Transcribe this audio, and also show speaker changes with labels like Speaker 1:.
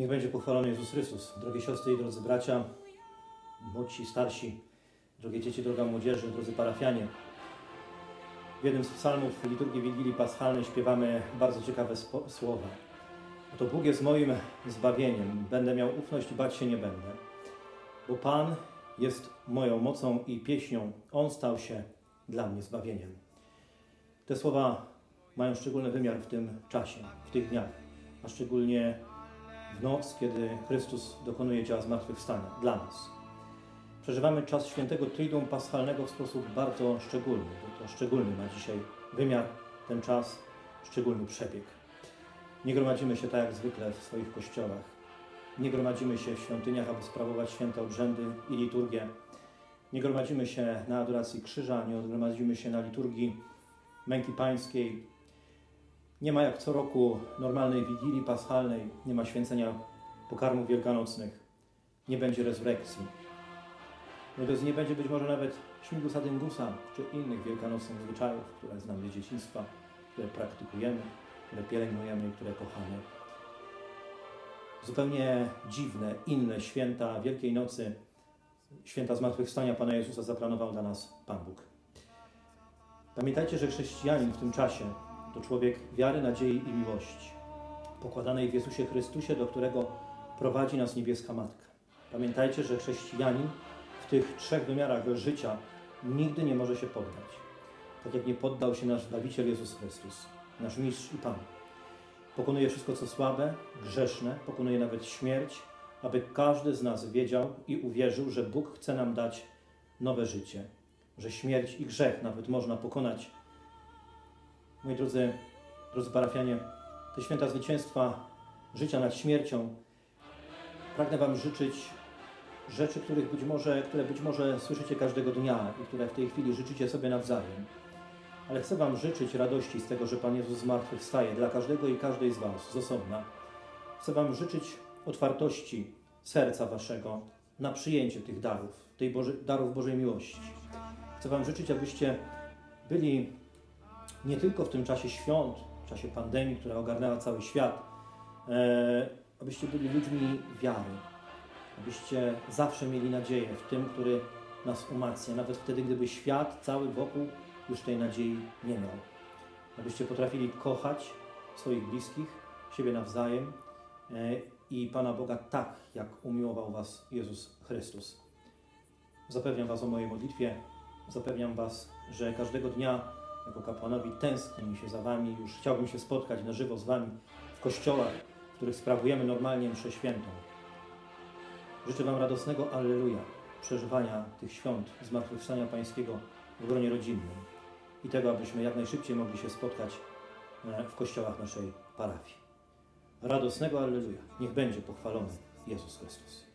Speaker 1: Niech będzie pochwalony Jezus Chrystus. Drogie siostry i drodzy bracia, młodsi, starsi, drogie dzieci, droga młodzieży, drodzy parafianie. W jednym z psalmów liturgii Wigilii Paschalnej śpiewamy bardzo ciekawe słowa. Oto Bóg jest moim zbawieniem, będę miał ufność bać się nie będę. Bo Pan jest moją mocą i pieśnią, On stał się dla mnie zbawieniem. Te słowa mają szczególny wymiar w tym czasie, w tych dniach, a szczególnie w noc, kiedy Chrystus dokonuje dzieła zmartwychwstania dla nas. Przeżywamy czas świętego Triduum Paschalnego w sposób bardzo szczególny, bo to szczególny ma dzisiaj wymiar, ten czas, szczególny przebieg. Nie gromadzimy się tak jak zwykle w swoich kościołach. Nie gromadzimy się w świątyniach, aby sprawować święte obrzędy i liturgię. Nie gromadzimy się na adoracji krzyża, nie gromadzimy się na liturgii męki pańskiej. Nie ma jak co roku normalnej wigilii paschalnej, nie ma święcenia pokarmów wielkanocnych, nie będzie resurrekcji. Wobec nie będzie być może nawet śmigusa dyngusa czy innych wielkanocnych zwyczajów, które znamy z dzieciństwa, które praktykujemy, które pielęgnujemy i które kochamy. Zupełnie dziwne, inne święta Wielkiej Nocy, święta Zmartwychwstania Pana Jezusa zaplanował dla nas Pan Bóg. Pamiętajcie, że chrześcijanin w tym czasie to człowiek wiary, nadziei i miłości, pokładanej w Jezusie Chrystusie, do którego prowadzi nas niebieska Matka. Pamiętajcie, że chrześcijanin w tych trzech wymiarach życia nigdy nie może się poddać. Tak jak nie poddał się nasz Zbawiciel Jezus Chrystus, nasz Mistrz i Pan. Pokonuje wszystko, co słabe, grzeszne, pokonuje nawet śmierć, aby każdy z nas wiedział i uwierzył, że Bóg chce nam dać nowe życie, że śmierć i grzech nawet można pokonać. Moi drodzy, drodzy parafianie, te święta zwycięstwa życia nad śmiercią pragnę Wam życzyć rzeczy, których być może, które być może słyszycie każdego dnia i które w tej chwili życzycie sobie nawzajem. Ale chcę Wam życzyć radości z tego, że Pan Jezus zmartwychwstaje dla każdego i każdej z Was z osobna. Chcę Wam życzyć otwartości serca Waszego na przyjęcie tych darów, tej Boże, darów Bożej miłości. Chcę Wam życzyć, abyście byli nie tylko w tym czasie świąt, w czasie pandemii, która ogarnęła cały świat, e, abyście byli ludźmi wiary, abyście zawsze mieli nadzieję w tym, który nas umacnia, nawet wtedy, gdyby świat cały wokół już tej nadziei nie miał. Abyście potrafili kochać swoich bliskich, siebie nawzajem e, i Pana Boga tak, jak umiłował Was Jezus Chrystus. Zapewniam Was o mojej modlitwie, zapewniam Was, że każdego dnia jako kapłanowi tęsknię się za Wami, już chciałbym się spotkać na żywo z Wami w kościołach, w których sprawujemy normalnie mszę świętą. Życzę Wam radosnego Alleluja, przeżywania tych świąt Zmartwychwstania Pańskiego w gronie rodzinnym i tego, abyśmy jak najszybciej mogli się spotkać e, w kościołach naszej parafii. Radosnego Alleluja. Niech będzie pochwalony Jezus Chrystus.